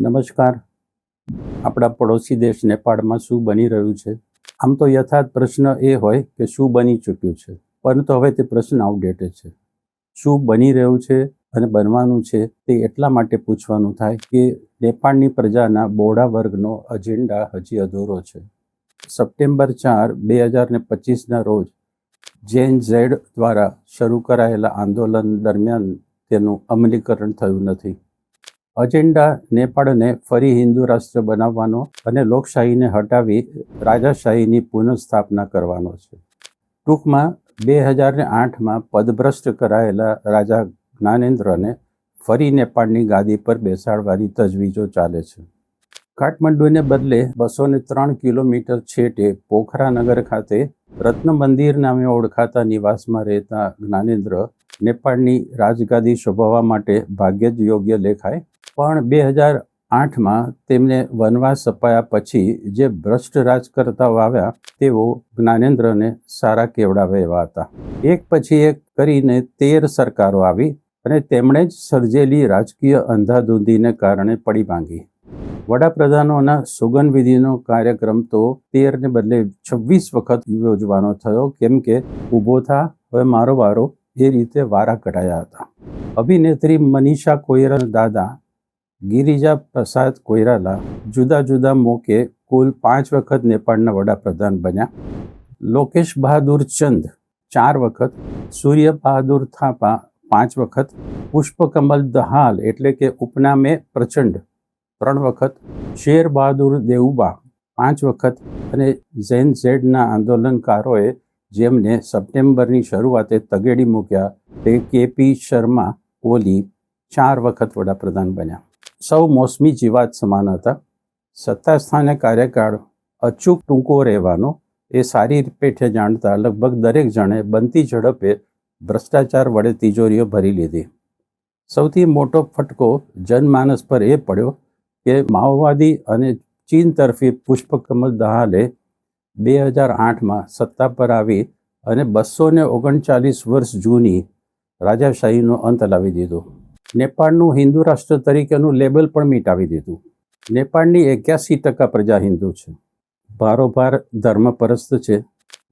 નમસ્કાર. આપણા પડોશી દેશ નેપાળમાં શું બની રહ્યું છે? આમ તો યથાર્થ પ્રશ્ન એ હોય કે શું બની ચૂક્યું છે? પરંતુ હવે તે પ્રશ્ન આઉટડેટેડ છે. શું બની રહ્યું છે અને બનવાનું છે તે એટલા માટે પૂછવાનું થાય કે નેપાળની પ્રજાના બોડા વર્ગનો અજેન્ડા હજી અધૂરો છે. સપ્ટેમ્બર ચાર, બે હજાર ને પચીસના રોજ જેન ઝેડ દ્વારા શરૂ કરાયેલા આંદોલન દરમિયાન તેનું અમલીકરણ થયું નથી. અજેન્ડા નેપાળને ફરી હિન્દુ રાષ્ટ્ર બનાવવાનો અને લોકશાહીને હટાવી રાજાશાહીની પુનઃસ્થાપના કરવાનો છે. ટૂંકમાં બે હજાર આઠમાં પદભ્રષ્ટ કરાયેલા રાજા જ્ઞાનેન્દ્રને ફરી નેપાળની ગાદી પર બેસાડવાની તજવીજો ચાલે છે. કાઠમંડુને બદલે બસો ને ત્રણ કિલોમીટર છેટે પોખરાનગર ખાતે રત્ન મંદિર નામે ઓળખાતા નિવાસમાં રહેતા જ્ઞાનેન્દ્ર નેપાળની રાજગાદી શોભવવા માટે ભાગ્ય જ યોગ્ય લેખાય પણ બે હજાર આઠમાં તેમને વનવાસ અપાયા પછી જે ભ્રષ્ટ રાજકર્તાઓ આવ્યા, તેઓ જ્ઞાનેન્દ્રને સારા કેવડાવે એવા હતા. એક પછી એક કરીને તેર સરકારો આવી અને તેમણે જ સર્જેલી રાજકીય અંધાધૂંધીને કારણે પડી ભાંગી. વડાપ્રધાનોના સુગંધવિધિનો કાર્યક્રમ તો તેરને બદલે છવ્વીસ વખત યોજવાનો થયો, કેમ કે ઊભો થા, હવે મારો વારો એ રીતે વારા કઢાયા હતા. અભિનેત્રી મનીષા કોઈરાના દાદા, ગિરિજા પ્રસાદ કોઈરાલા જુદા જુદા મોકે કુલ પાંચ વખત નેપાળના વડાપ્રધાન બન્યા. લોકેશ બહાદુર ચંદ, ચાર વખત. સૂર્ય બહાદુર થાપા, પાંચ વખત. પુષ્પકમલ દહાલ એટલે કે ઉપનામે પ્રચંડ, ત્રણ વખત. શેર બહાદુર દેવુબા પાંચ વખત. અને ઝેન ઝેડના આંદોલનકારોએ જેમને સપ્ટેમ્બરની શરૂઆતે તગેડી મૂક્યા તે કેપી શર્મા ઓલી ચાર વખત વડાપ્રધાન બન્યા. સૌ મોસમી જીવાત સમાન હતા. સત્તા સ્થાને કાર્યકાળ અચૂક ટૂંકો રહેવાનો એ સારી પેઠે જાણતા લગભગ દરેક જણે બનતી ઝડપે ભ્રષ્ટાચાર વડે તિજોરીઓ ભરી લીધી. સૌથી મોટો ફટકો જનમાનસ પર એ પડ્યો કે માઓવાદી અને ચીન તરફી પુષ્પકમલ દહાલે બે હજાર આઠમાં સત્તા પર આવી અને બસો ને ઓગણચાલીસ વર્ષ જૂની રાજાશાહીનો અંત લાવી દીધો. નેપાળનું હિન્દુ રાષ્ટ્ર તરીકેનું લેબલ પણ મિટાવી દીધું. નેપાળની એક્યાસી ટકા પ્રજા હિન્દુ છે. ભારોભાર ધર્મપરસ્ત છે.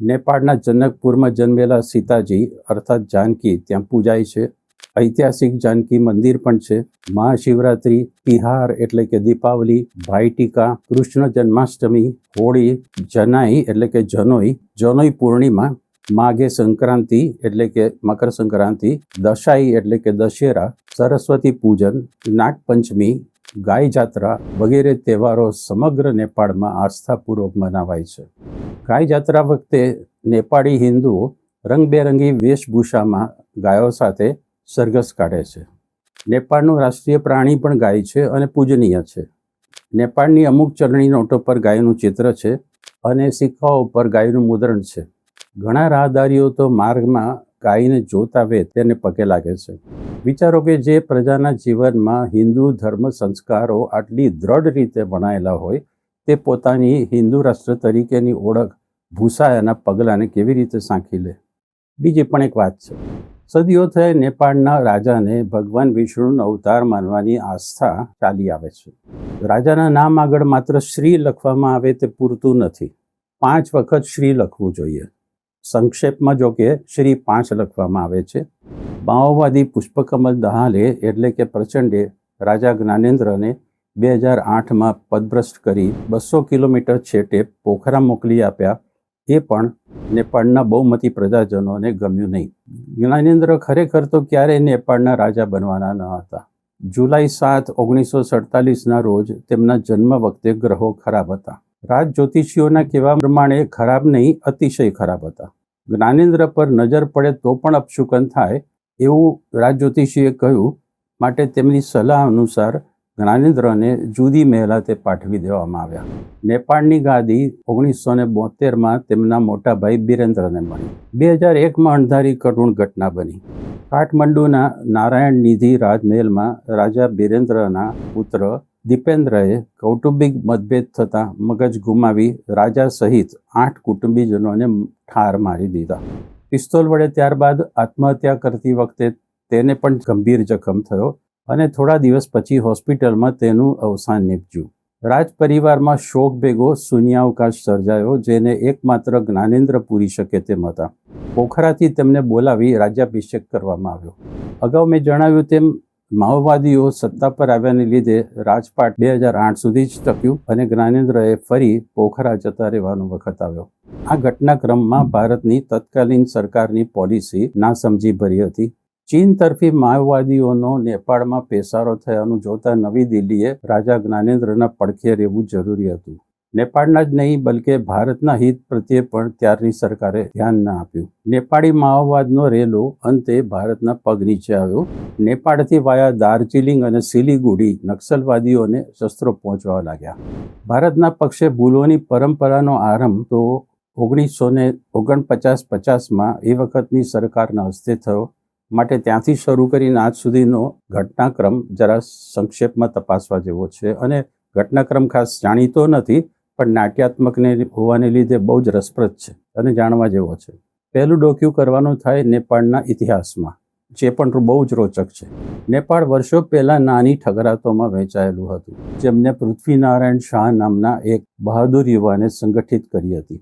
નેપાળના જનકપુરમાં જન્મેલા સીતાજી, અર્થાત જાનકી, ત્યાં પૂજાય છે. ઐતિહાસિક જાનકી મંદિર પણ છે. મહાશિવરાત્રિ, તિહાર એટલે કે દીપાવલી ભાઈટીકા કૃષ્ણ જન્માષ્ટમી, હોળી, જનાઈ એટલે કે જનોઈ જનોઈ પૂર્ણિમા, માઘે સંક્રાંતિ એટલે કે મકર સંક્રાંતિ, દશાઈ એટલે કે દશેરા, સરસ્વતી પૂજન, નાગપંચમી, ગાય જાત્રા વગેરે તહેવારો સમગ્ર નેપાળમાં આસ્થાપૂર્વક મનાવાય છે. ગાય જાત્રા વખતે નેપાળી હિન્દુઓ રંગબેરંગી વેશભૂષામાં ગાયો સાથે સરઘસ કાઢે છે. નેપાળનું રાષ્ટ્રીય પ્રાણી પણ ગાય છે અને પૂજનીય છે. નેપાળની અમુક ચલણી નોટો પર ગાયનું ચિત્ર છે અને સિક્કાઓ પર ગાયનું મુદ્રણ છે. ઘણા રાહદારીઓ તો માર્ગમાં ગાયને જોતા વે તેને પગે લાગે છે. વિચારો કે જે પ્રજાના જીવનમાં હિન્દુ ધર્મ સંસ્કારો આટલી દ્રઢ રીતે વણાયેલા હોય, તે પોતાની હિન્દુ રાષ્ટ્ર તરીકેની ઓળખ ભૂસાયાના પગલાંને કેવી રીતે સાંખી લે? બીજી પણ એક વાત છે. સદીઓ થઈ નેપાળના રાજાને ભગવાન વિષ્ણુનો અવતાર માનવાની આસ્થા ચાલી આવે છે. રાજાના નામ આગળ માત્ર શ્રી લખવામાં આવે તે પૂરતું નથી. પાંચ વખત શ્રી લખવું જોઈએ. સંક્ષેપમાં જો કે શ્રી પાંચ લખવામાં આવે છે. માઓવાદી પુષ્પકમલ દહાલે એટલે કે પ્રચંડે રાજા જ્ઞાનેન્દ્રને બે હજાર આઠમાં પદભ્રષ્ટ કરી બસો કિલોમીટર છેટે પોખરા મોકલી આપ્યા એ પણ નેપાળના બહુમતી પ્રજાજનોને ગમ્યું નહીં. જ્ઞાનેન્દ્ર ખરેખર તો ક્યારેય નેપાળના રાજા બનવાના ન હતા. જુલાઈ સાત ઓગણીસો સડતાલીસના રોજ તેમના જન્મ વખતે ગ્રહો ખરાબ હતા. રાજ જ્યોતિષીઓના કહેવા પ્રમાણે ખરાબ નહીં, અતિશય ખરાબ હતા. જ્ઞાનેન્દ્ર પર નજર પડે તો પણ અપશુકન થાય એવું રાજ જ્યોતિષીએ કહ્યું. માટે તેમની સલાહ અનુસાર જ્ઞાનેન્દ્રને જુદી મહેલાતે પાઠવી દેવામાં આવ્યા. નેપાળની ગાદી ઓગણીસો ને બોતેરમાં તેમના મોટા ભાઈ બિરેન્દ્રને મળી. બે હજાર એકમાં અણધારી કરુણ ઘટના બની. કાઠમંડુના નારાયણ નિધિ રાજમહેલમાં રાજા બિરેન્દ્રના પુત્ર દીપેન્દ્રએ કૌટુંબિક મતભેદ થતાં મગજ ગુમાવી રાજા સહિત આઠ કુટુંબીજનોને ઠાર મારી દીધા. પિસ્તોલ વડે ત્યારબાદ આત્મહત્યા કરતી વખતે તેને પણ ગંભીર જખમ થયો. અને થોડા દિવસ પછી હોસ્પિટલમાં તેનું અવસાન નીપજ્યું. રાજ પરિવારમાં શોક ભેગો શૂન્યાવકાશ સર્જાયો, જેને એકમાત્ર જ્ઞાનેન્દ્ર પૂરી શકે તેમ હતા. પોખરાથી તેમને બોલાવી રાજ્યાભિષેક કરવામાં આવ્યો. અગાઉ મેં જણાવ્યું તેમ, માઓવાદીઓ સત્તા પર આવ્યાને લીધે રાજપાટ બે હજાર આઠ સુધી જ ટક્યું અને જ્ઞાનેન્દ્રએ ફરી પોખરા જતા રહેવાનો વખત આવ્યો. આ ઘટનાક્રમમાં ભારતની તત્કાલીન સરકારની પોલિસી નાસમજી ભરી હતી. ચીન તરફી માઓવાદીઓનો નેપાળમાં પેસારો થયાનું જોતા નવી દિલ્હીએ રાજા જ્ઞાનેન્દ્રના પડખે રહેવું જરૂરી હતું. નેપાળના જ નહીં, બલકે ભારતના હિત પ્રત્યે પણ ત્યારની સરકારે ધ્યાન ના આપ્યું. નેપાળી માઓવાદનો રેલો અંતે ભારતના પગ નીચે આવ્યો. નેપાળથી વાયા દાર્જિલિંગ અને સિલિગુડી નક્સલવાદીઓને શસ્ત્રો પહોંચવા લાગ્યા. ભારતના પક્ષે ભૂલોની પરંપરાનો આરંભ તો ઓગણીસો ને ઓગણપચાસ પચાસમાં એ વખતની સરકારના હસ્તે થયો. માટે ત્યાંથી શરૂ કરીને આજ સુધીનો ઘટનાક્રમ જરા સંક્ષેપમાં તપાસવા જેવો છે. અને ઘટનાક્રમ ખાસ જાણીતો નથી, પણ નાટ્યાત્મકને હોવાને લીધે બહુ જ રસપ્રદ છે અને જાણવા જેવો છે. પહેલું ડોક્યુ કરવાનું થાય નેપાળના ઇતિહાસમાં. જે પણ બહુ જ રોચક છે. નેપાળ વર્ષો પહેલાં નાની ઠગરાતોમાં વહેંચાયેલું હતું, જેમને પૃથ્વીનારાયણ શાહ નામના એક બહાદુર યુવાને સંગઠિત કરી હતી.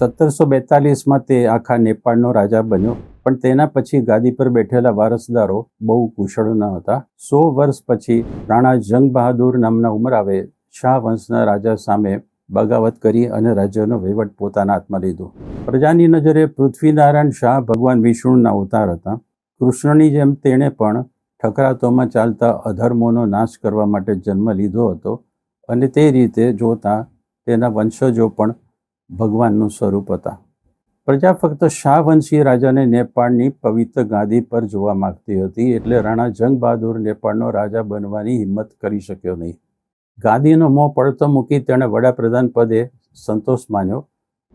સત્તરસો બેતાલીસમાં તે આખા નેપાળનો રાજા બન્યો, પણ તેના પછી ગાદી પર બેઠેલા વારસદારો બહુ કુશળ ન હતા. સો વર્ષ પછી રાણા જંગ બહાદુર નામના ઉમરાવે શાહ વંશના રાજા સામે બગાવત કરી અને રાજ્યનો વહીવટ પોતાના હાથમાં લીધો. પ્રજાની નજરે પૃથ્વીનારાયણ શાહ ભગવાન વિષ્ણુના અવતાર હતા. કૃષ્ણની જેમ તેણે પણ ઠકરાતોમાં ચાલતા અધર્મોનો નાશ કરવા માટે જન્મ લીધો હતો અને તે રીતે જોતા તેના વંશજો પણ ભગવાનનું સ્વરૂપ હતા. પ્રજા ફક્ત શાહવંશી રાજાને નેપાળની પવિત્ર ગાદી પર જોવા માંગતી હતી એટલે રાણા જંગ બહાદુર નેપાળનો રાજા બનવાની હિંમત કરી શક્યો નહીં. ગાદીનો મોં પડતો મૂકી તેણે વડાપ્રધાન પદે સંતોષ માન્યો.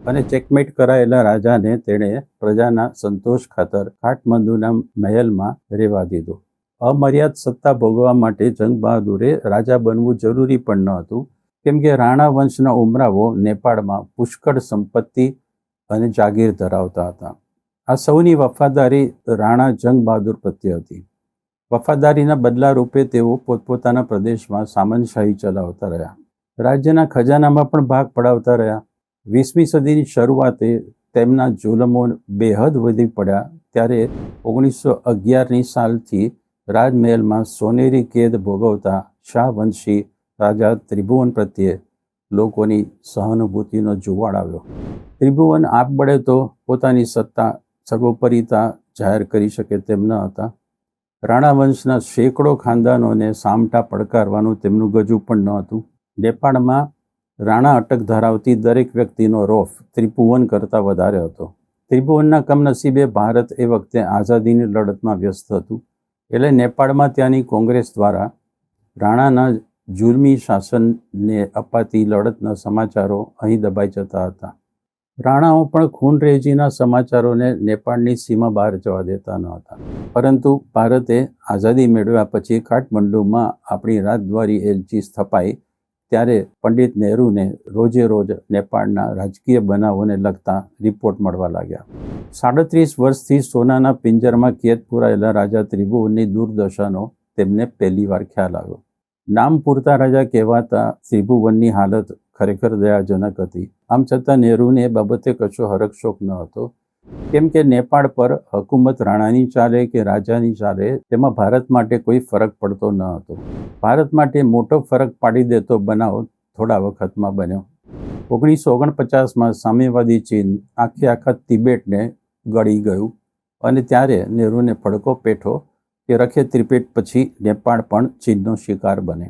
અને ચેકમેટ કરાયેલા રાજાને તેણે પ્રજાના સંતોષ ખાતર કાઠમંડુના મહેલમાં રહેવા દીધો. અમર્યાદ સત્તા ભોગવા માટે જંગ બહાદુરે રાજા બનવું જરૂરી પણ ન હતું. કેમ કે રાણા વંશના ઉમરાવો નેપાળમાં પુષ્કળ સંપત્તિ અને જાગીર ધરાવતા હતા. આ સૌની વફાદારી રાણા જંગ બહાદુર પ્રત્યે હતી. વફાદારીના બદલા રૂપે તેઓ પોતપોતાના પ્રદેશમાં સામનશાહી ચલાવતા રહ્યા. રાજ્યના ખજાનામાં પણ ભાગ પડાવતા રહ્યા. વીસમી સદીની શરૂઆતે તેમના જુલમો બેહદ વધી પડ્યા ત્યારે ઓગણીસો અગિયારની સાલથી રાજમહેલમાં સોનેરી કેદ ભોગવતા શાહવંશી રાજા ત્રિભુવન પ્રત્યે લોકોની સહાનુભૂતિનો જુવાળ આવ્યો. ત્રિભુવન આપબળે તો પોતાની સત્તા સર્વોપરિતા જાહેર કરી શકે તેમ ન હતા. રાણા વંશના સેંકડો ખાનદાનોને સામટા પડકારવાનું તેમનું ગજુ પણ ન હતું. નેપાળમાં રાણા અટક ધરાવતી દરેક વ્યક્તિનો રોફ ત્રિભુવન કરતાં વધારે હતો. ત્રિભુવનના કમનસીબે ભારત એ વખતે આઝાદીની લડતમાં વ્યસ્ત હતું. એટલે નેપાળમાં ત્યાંની કોંગ્રેસ દ્વારા રાણાના જુલમી શાસનને અપાતી લડતના સમાચારો અહીં દબાઈ જતા હતા. રાણાઓ પણ ખૂનરેજીના સમાચારોને નેપાળની સીમા બહાર જવા દેતા ન હતા. પરંતુ ભારતે આઝાદી મેળવ્યા પછી કાઠમંડુમાં આપણી રાજદ્વારી એલચી સ્થપાઈ ત્યારે પંડિત નહેરુને રોજે રોજ નેપાળના રાજકીય બનાવોને લગતા રિપોર્ટ મળવા લાગ્યા. સાડત્રીસ વર્ષથી સોનાના પિંજરમાં કેદ પુરાયેલા રાજા ત્રિભુવનની દુર્દશાનો તેમને પહેલીવાર ખ્યાલ આવ્યો. નામ પૂરતા રાજા કહેવાતા ત્રિભુવનની હાલત ખરેખર દયાજનક હતી. આમ છતાં નહેરુને એ બાબતે કશો હરકશોક ન હતો. કેમ કે નેપાળ પર હકુમત રાણાની ચાલે કે રાજાની ચાલે, તેમાં ભારત માટે કોઈ ફરક પડતો ન હતો. ભારત માટે મોટો ફરક પાડી દેતો બનાવ થોડા વખતમાં બન્યો. ઓગણીસો ઓગણપચાસમાં સામ્યવાદી ચીન આખે આખા તિબેટને ગળી ગયું અને ત્યારે નેહરુને ફડકો પેઠો કે રખે ત્રિપેટ પછી નેપાળ પણ ચીનનો શિકાર બને.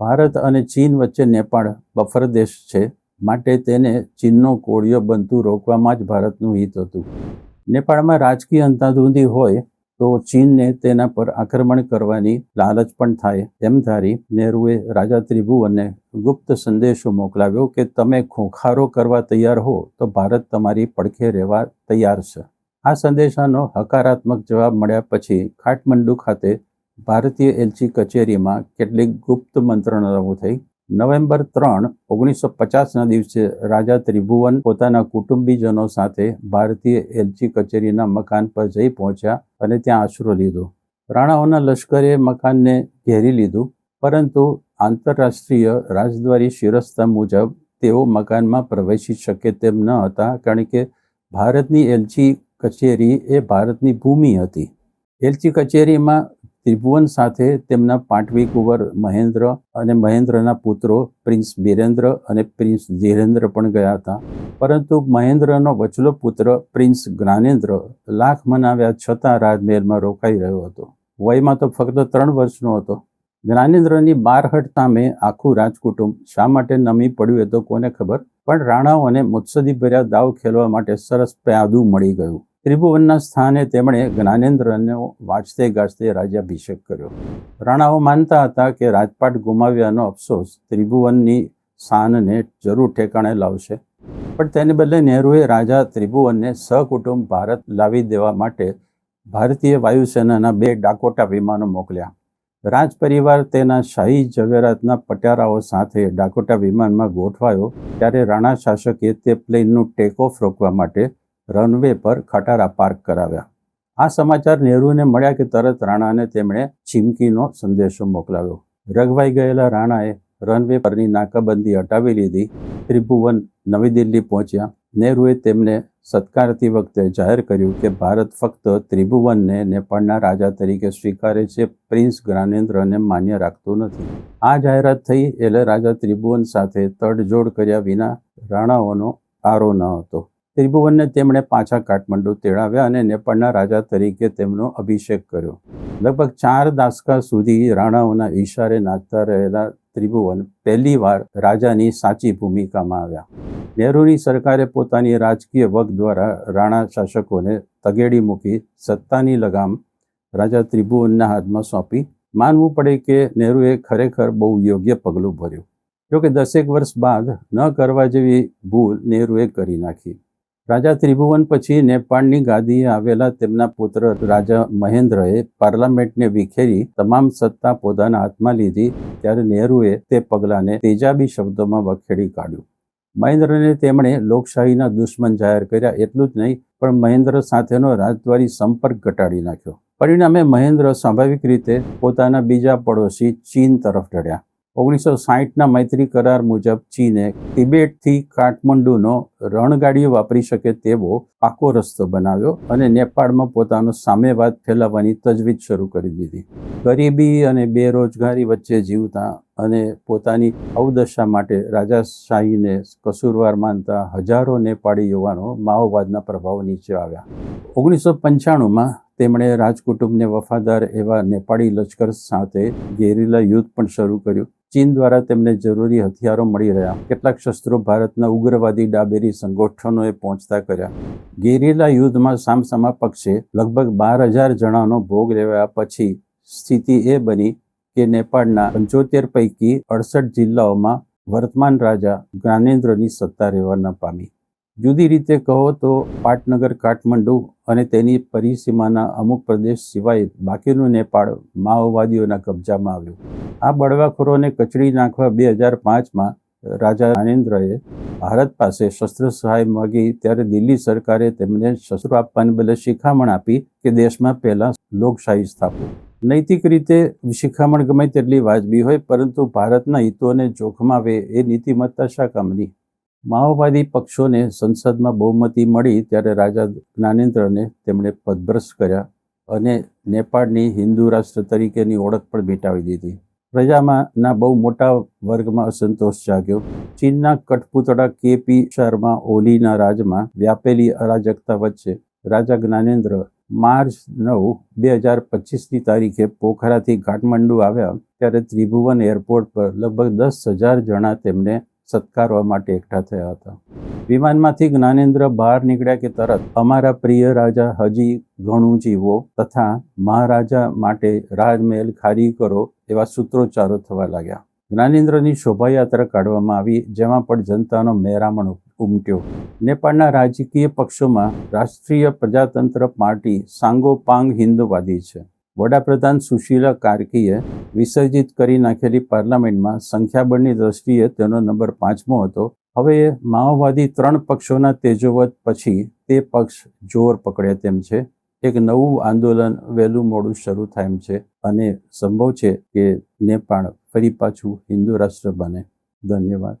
ભારત અને ચીન વચ્ચે નેપાળ બફર દેશ છે. માટે તેને ચીનનો કોળિયો બનતું રોકવામાં જ ભારતનું હિત હતું. નેપાળમાં રાજકીય અંધાધૂંધી હોય તો ચીનને તેના પર આક્રમણ કરવાની લાલચ પણ થાય તેમ ધારી નેહરુએ રાજા ત્રિભુવનને ગુપ્ત સંદેશો મોકલાવ્યો કે તમે ખોખારો કરવા તૈયાર હો તો ભારત તમારી પડખે રહેવા તૈયાર છે. આ સંદેશાનો હકારાત્મક જવાબ મળ્યા પછી કાઠમંડુ ખાતે ભારતીય એલચી કચેરીમાં કેટલીક ગુપ્ત મંત્રણાઓ થઈ નવેમ્બર ત્રણ ઓગણીસો પચાસના દિવસે રાજા ત્રિભુવન પોતાના કુટુંબીજનો સાથે ભારતીય એલચી કચેરીના મકાન પર જઈ પહોંચ્યા અને ત્યાં આશરો લીધો. રાણાઓના લશ્કરે મકાનને ઘેરી લીધું, પરંતુ આંતરરાષ્ટ્રીય રાજદ્વારી શિરસ્તા મુજબ તેઓ મકાનમાં પ્રવેશી શકે તેમ ન હતા, કારણ કે ભારતની એલચી કચેરી એ ભારતની ભૂમિ હતી. એલચી કચેરીમાં ત્રિભુવન સાથે તેમના પાટવી કુંવર મહેન્દ્ર અને મહેન્દ્રના પુત્રો પ્રિન્સ બિરેન્દ્ર અને પ્રિન્સ ધીરેન્દ્ર પણ ગયા હતા. પરંતુ મહેન્દ્રનો વચલો પુત્ર પ્રિન્સ જ્ઞાનેન્દ્ર લાખ મનાવ્યા છતાં રાજમહેલમાં રોકાઈ રહ્યો હતો. વયમાં તો ફક્ત ત્રણ વર્ષનો હતો. જ્ઞાનેન્દ્રની બારહટ સામે આખું રાજકુટુંબ શા માટે નમી પડ્યું એ તો કોને ખબર? પણ રાણાઓને મુત્સદી ભર્યા દાવ ખેલવા માટે સરસ પ્યાદું મળી ગયું. ત્રિભુવનના સ્થાને તેમણે જ્ઞાનેન્દ્રનો વાંચતે ગાજતે રાજ્યાભિષેક કર્યો. રાણાઓ માનતા હતા કે રાજપાટ ગુમાવ્યાનો અફસોસ ત્રિભુવનની શાનને જરૂર ઠેકાણે લાવશે. પણ તેને બદલે નહેરુએ રાજા ત્રિભુવનને સહકુટુંબ ભારત લાવી દેવા માટે ભારતીય વાયુસેનાના બે ડાકોટા વિમાનો મોકલ્યા. રાજ પરિવાર તેના શાહી ઝવેરાતના પટારાઓ સાથે ડાકોટા વિમાનમાં ગોઠવાયો ત્યારે રાણા શાસકે તે પ્લેનનું ટેક ઓફ રોકવા માટે રનવે પર ખટારા પાર્ક કરાવ્યા. આ સમાચાર નહેરુને મળ્યા કે તરત રાણાને તેમણે ચીમકીનો સંદેશો મોકલાવ્યો. રઘવાઈ ગયેલા રાણાએ રનવે પરની નાકાબંધી હટાવી લીધી. ત્રિભુવન નવી દિલ્હી પહોંચ્યા. નહેરુએ તેમને સત્કારતી વખતે જાહેર કર્યું કે ભારત ફક્ત ત્રિભુવનને નેપાળના રાજા તરીકે સ્વીકારે છે, પ્રિન્સ જ્ઞાનેન્દ્રને માન્ય રાખતું નથી. આ જાહેરાત થઈ એટલે રાજા ત્રિભુવન સાથે તડજોડ કર્યા વિના રાણાઓનો આરો ન હતો. ત્રિભુવનને તેમણે પાછા કાઠમંડુ તેડાવ્યા અને નેપાળના રાજા તરીકે તેમનો અભિષેક કર્યો. લગભગ ચાર દાસકા સુધી રાણાઓના ઈશારે નાચતા રહેલા ત્રિભુવન પહેલીવાર રાજાની સાચી ભૂમિકામાં આવ્યા. નહેરુની સરકારે પોતાની રાજકીય વગ દ્વારા રાણા શાસકોને તગેડી મૂકી સત્તાની લગામ રાજા ત્રિભુવનના હાથમાં સોંપી. માનવું પડે કે નહેરુએ ખરેખર બહુ યોગ્ય પગલું ભર્યું. જોકે દસેક વર્ષ બાદ ન કરવા જેવી ભૂલ નહેરુએ કરી નાખી. રાજા ત્રિભુવન પછી નેપાળની ગાદીએ આવેલા તેમના પુત્ર રાજા મહેન્દ્રએ પાર્લામેન્ટને વિખેરી તમામ સત્તા પોતાના હાથમાં લીધી, ત્યારે નહેરુએ તે પગલાંને તેજાબી શબ્દોમાં વખેડી કાઢ્યું. મહેન્દ્રને તેમણે લોકશાહીના દુશ્મન જાહેર કર્યા એટલું જ નહીં, પણ મહેન્દ્ર સાથેનો રાજદ્વારી સંપર્ક ઘટાડી નાખ્યો. પરિણામે મહેન્દ્ર સ્વાભાવિક રીતે પોતાના બીજા પડોશી ચીન તરફ ઢળ્યા ઓગણીસો સાહીઠના મૈત્રી કરાર મુજબ ચીને તિબેટથી કાઠમંડુનો રણગાડીઓ વાપરી શકે તેવો પાકો રસ્તો બનાવ્યો અને નેપાળમાં પોતાનો સામ્યવાદ ફેલાવવાની તજવીજ શરૂ કરી દીધી. ગરીબી અને બેરોજગારી વચ્ચે જીવતા અને પોતાની અવદશા માટે રાજાશાહીને કસૂરવાર માનતા હજારો નેપાળી યુવાનો માઓવાદના પ્રભાવ નીચે આવ્યા. ઓગણીસો પંચાણુંમાં તેમણે રાજકુટુંબને વફાદાર એવા નેપાળી લશ્કર સાથે ગેરીલા યુદ્ધ પણ શરૂ કર્યું. ચીન દ્વારા તેમને જરૂરી હથિયારો મળી રહ્યા. કેટલાક શસ્ત્રો ભારતના ઉગ્રવાદી ડાબેરી સંગઠનોએ પહોંચતા કર્યા. ગેરીલા યુદ્ધમાં સામસામા પક્ષે લગભગ બાર હજાર જણાનો ભોગ લેવા પછી સ્થિતિ એ બની કે નેપાળના પંચોતેર પૈકી અડસઠ જિલ્લાઓમાં વર્તમાન રાજા જ્ઞાનેન્દ્રની સત્તા રહેવા ન પામી. જુદી રીતે કહો તો પાટનગર, કાઠમંડુ અને તેની પરિસીમાના અમુક પ્રદેશ સિવાય બાકીનું નેપાળ માઓવાદીઓના કબજામાં આવ્યું. આ બળવાખોરોને કચડી નાખવા બે હજાર પાંચમાં રાજા જ્ઞાનેન્દ્રએ ભારત પાસે શસ્ત્ર સહાય માગી ત્યારે દિલ્હી સરકારે તેમને શસ્ત્રો આપવાની બદલે શિખામણ આપી કે દેશમાં પહેલાં લોકશાહી સ્થાપો નૈતિક રીતે શિખામણ ગમે તેટલી વાજબી હોય, પરંતુ ભારતના હિતોને જોખમાવે એ નીતિમત્તા શા કામની? માઓવાદી પક્ષોને સંસદમાં બહુમતી મળી ત્યારે રાજા જ્ઞાનેન્દ્રને તેમણે પદભ્રષ્ટ કર્યા અને નેપાળની હિન્દુ રાષ્ટ્ર તરીકેની ઓળખ પણ મેટાવી દીધી. પ્રજામાં ના બહુ મોટા વર્ગમાં અસંતોષ જાગ્યો. ચીનના કઠપૂતળા કેપી શર્મા ઓલીના રાજમાં વ્યાપેલી અરાજકતા વચ્ચે રાજા જ્ઞાનેન્દ્ર માર્ચ નવ, બે હજાર પચીસની તારીખે પોખરાથી કાઠમંડુ આવ્યા ત્યારે ત્રિભુવન એરપોર્ટ પર લગભગ દસ હજાર જણા તેમને સત્કારવા માટે એકઠા થયા હતા. વિમાનમાંથી જ્ઞાનેન્દ્ર બહાર નીકળ્યા કે તરત અમારા પ્રિય રાજા હજી ઘણું જીવો તથા મહારાજા માટે રાજમહેલ ખારી કરો એવા સૂત્રોચ્ચારો થવા લાગ્યા. જ્ઞાનેન્દ્રની શોભાયાત્રા કાઢવામાં આવી, જેમાં પણ જનતાનો મહેરામણ ઉમટ્યો. નેપાળના રાજકીય પક્ષોમાં રાષ્ટ્રીય પ્રજાતંત્ર પાર્ટી સાંગોપાંગ હિન્દુવાદી છે. વડાપ્રધાન સુશીલા કાર્કીએ વિસર્જિત કરી નાખેલી પાર્લામેન્ટમાં સંખ્યાબળની દ્રષ્ટિએ તેનો નંબર પાંચમો હતો. હવે માઓવાદી ત્રણ પક્ષોના તેજોવત પછી તે પક્ષ જોર પકડે તેમ છે. એક નવું આંદોલન વહેલું મોડું શરૂ થાય એમ છે અને સંભવ છે કે નેપાળ ફરી પાછું હિન્દુ રાષ્ટ્ર બને. ધન્યવાદ.